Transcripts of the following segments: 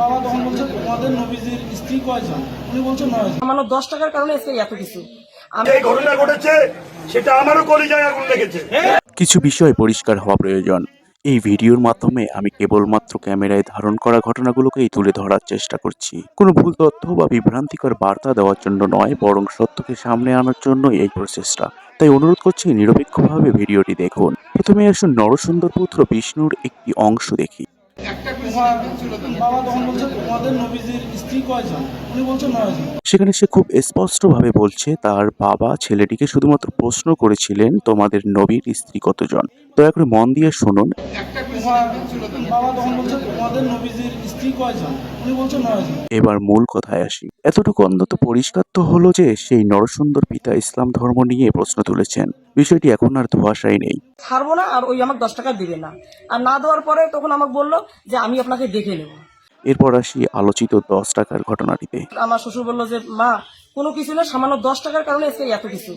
বাবা তখন বলছে তোমাদের নবীজির স্ত্রী কয়জন? উনি বলছে সামান্য দশ টাকার কারণে আজকে এত কিছু। আমি যে ঘটনা ঘটেছে সেটা আমারও কলিজায় আগুন লেগেছে। কিছু বিষয় পরিষ্কার হওয়া প্রয়োজন। এই ভিডিওর মাধ্যমে আমি কেবলমাত্র ক্যামেরায় ধারণ করা ঘটনাগুলোকেই তুলে ধরার চেষ্টা করছি। কোনো ভুল তথ্য বা বিভ্রান্তিকর বার্তা দেওয়ার জন্য নয় বরং সত্যকে সামনে আনার জন্যই এই প্রচেষ্টা। তাই অনুরোধ করছি নিরপেক্ষভাবে ভিডিওটি দেখুন। প্রথমে আসুন নরসুন্দর পুত্র বিষ্ণুর একটি অংশ দেখি। বাবা তখন বলছে তোমাদের নবীজির স্ত্রী কয়জন? উনি বলছে নয় সেখানে সে খুব স্পষ্টভাবে বলছে তার বাবা ছেলেটিকে শুধুমাত্র প্রশ্ন করেছিলেন তোমাদের নবীর স্ত্রী কতজন? দয়া করে মন দিয়ে শুনুন। তোমার বাবা তখন বলছে তোমাদের নবীজির স্ত্রী কয়জন? উনি বলছে নয় এবার মূল কথায় আসি। এতটুকু অন্তত পরিষ্কার তো হলো যে সেই নরসুন্দর পিতা ইসলাম ধর্ম নিয়ে প্রশ্ন তুলেছেন। বিষয়টি এখন আর ধোয়াশাই নেই। ছাড়বো না আর ওই আমাকে দশ টাকা দিবে না। আর না দেওয়ার পরে তখন আমাকে বলল যে আমি আপনাকে দেখে নেব। এরপর আসি আলোচিত দশ টাকার ঘটনাটিতে। আমার শ্বশুর বলল যে মা কোনো কিছু না সামান্য দশ টাকার কারণে এত কিছু।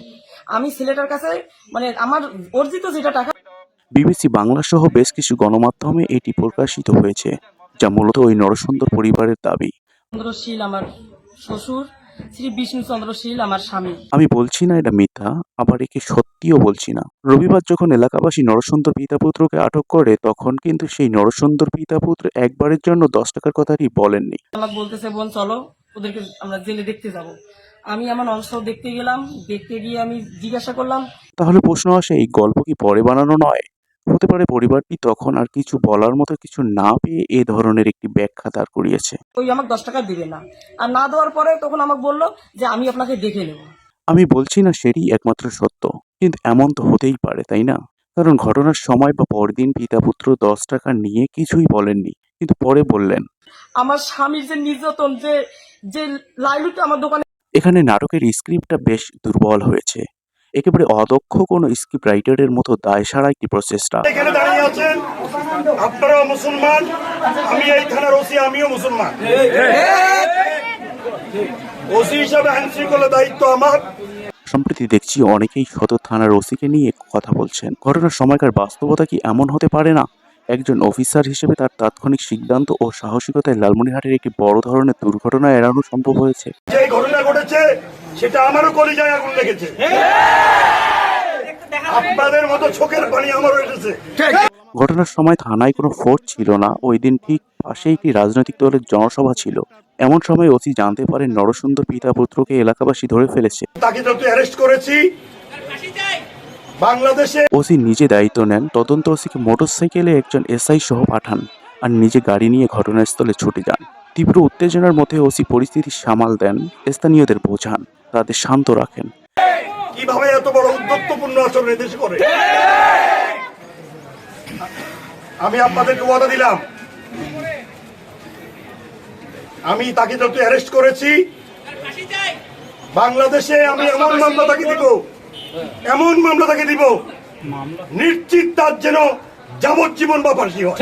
আমি ছেলেটার কাছে মানে আমার অর্জিত যেটা টাকা বিবিসি বাংলা সহ বেশ কিছু গণমাধ্যমে এটি প্রকাশিত হয়েছে যা মূলত ওই নরসুন্দর পরিবারের দাবি। চন্দ্রশীল আমার শ্বশুর শ্রী বিষ্ণুচন্দ্রশীল আমার স্বামী। আমি বলছি না এটা মিথ্যা আবার একে সত্যিও বলছি না। রবিবার যখন এলাকাবাসী নরসুন্দর পিতাপুত্রকে আটক করে তখন কিন্তু সেই নরসুন্দর পিতাপুত্র একবারের জন্য দশ টাকার কথাটি বলেননি। আমাকে বলতেছে বোন চলো ওদেরকে আমরা জেলে দেখতে যাব। আমি আমার অংশ দেখতে গেলাম দেখতে গিয়ে আমি জিজ্ঞাসা করলাম তাহলে প্রশ্ন আসে এই গল্প কি পরে বানানো নয়? হতে পারে পরিবারটি তখন আর কিছু বলার মতো কিছু না পেয়ে এ ধরনের একটি ব্যাখ্যা দাঁড় করিয়েছে। ওই আমাকে দশ টাকা দিবে না। আর না দেওয়ার পরে তখন আমাকে বলল যে আমি আপনাকে দেখে নেব। আমি বলছি না সেটি একমাত্র সত্য কিন্তু এমন তো হতেই পারে তাই না? কারণ ঘটনার সময় বা পরদিন পিতা পুত্র দশ টাকা নিয়ে কিছুই বলেননি কিন্তু পরে বললেন। আমার স্বামীর যে নির্যাতন যে যে লাইলুটা আমার দোকানে এখানে নাটকের স্ক্রিপ্টটা বেশ দুর্বল হয়েছে। একেবারে অদক্ষ কোনো স্ক্রিপ্ট রাইটারের মতো দায় সারা একটি প্রচেষ্টা। এখানে দাঁড়িয়ে আছেন মুসলমান আমি এই থানার ওসি আমিও মুসলমান। ওসি হিসাবে আইন শৃঙ্খলা দায়িত্ব আমার। সম্প্রতি দেখছি অনেকেই সদর থানার ওসিকে নিয়ে কথা বলছেন। ঘটনার সময়কার বাস্তবতা কি এমন হতে পারে না? একজন অফিসার হিসেবে তার তাৎক্ষণিক সিদ্ধান্ত ও সাহসিকতায় লালমনিরহাটের একটি বড় ধরনের দুর্ঘটনা এড়ানো সম্ভব হয়েছে। যে ঘটনা ঘটেছে সেটা আমারও কলিজায় আগুন লেগেছে। আপনাদের মতো চোখের পানি আমারও এসেছে। ঘটনার সময় থানায় কোনো ফোর্স ছিল না। ওই দিন ঠিক পাশে একটি রাজনৈতিক দলের জনসভা ছিল। এমন সময় ওসি জানতে পারেন নরসুন্দর পিতা পুত্রকে এলাকাবাসী ধরে ফেলেছে। তাকে যত অ্যারেস্ট করেছি বাংলাদেশে ওসি নিজে দায়িত্ব নেন। তদন্ত ওসিকে মোটরসাইকেলে একজন এসআই সহ পাঠান আর নিজে গাড়ি নিয়ে ঘটনাস্থলে ছুটে যান। তীব্র উত্তেজনার মধ্যে ওসি পরিস্থিতি সামাল দেন স্থানীয়দের বোঝান তাদের শান্ত রাখেন। কীভাবে এত বড় উদ্যত্তপূর্ণ আচরণ এদেশে করে? আমি আপনাদেরকে ওয়াদা দিলাম। আমি তাকে যত অ্যারেস্ট করেছি বাংলাদেশে আমি এমন মামলা তাকে দিব। এমন মামলা তাকে দিব নিশ্চিত তার যেন যাবজ্জীবন বা ফাঁসি হয়।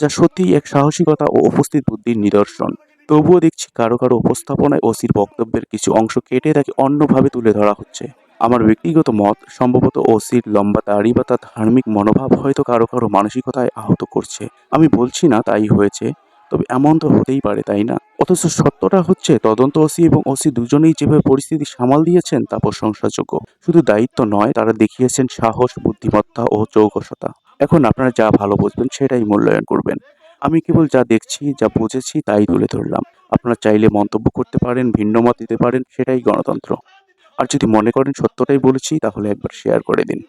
যা সত্যিই এক সাহসিকতা ও উপস্থিত বুদ্ধির নিদর্শন। তবুও দেখছি কারও কারও উপস্থাপনায় ওসির বক্তব্যের কিছু অংশ কেটে তাকে অন্যভাবে তুলে ধরা হচ্ছে। আমার ব্যক্তিগত মত সম্ভবত ওসির লম্বা দাড়ি বা তার ধার্মিক মনোভাব হয়তো কারও কারও মানসিকতায় আহত করছে। আমি বলছি না তাই হয়েছে। তবে এমন তো হতেই পারে, তাই না? অথচ সত্যটা হচ্ছে, তদন্ত ওসি এবং ওসি দুজনেই যেভাবে পরিস্থিতি সামাল দিয়েছেন, তা প্রশংসাযোগ্য। শুধু দায়িত্ব নয়, তারা দেখিয়েছেন সাহস, বুদ্ধিমত্তা ও চৌকসতা। এখন আপনারা যা ভালো বুঝবেন, সেটাই মূল্যায়ন করবেন। আমি কেবল যা দেখছি, যা বুঝেছি, তাই তুলে ধরলাম। আপনারা চাইলে মন্তব্য করতে পারেন, ভিন্ন মত দিতে পারেন, সেটাই গণতন্ত্র। আর যদি মনে করেন সত্যটাই বলেছি, তাহলে একবার শেয়ার করে দিন।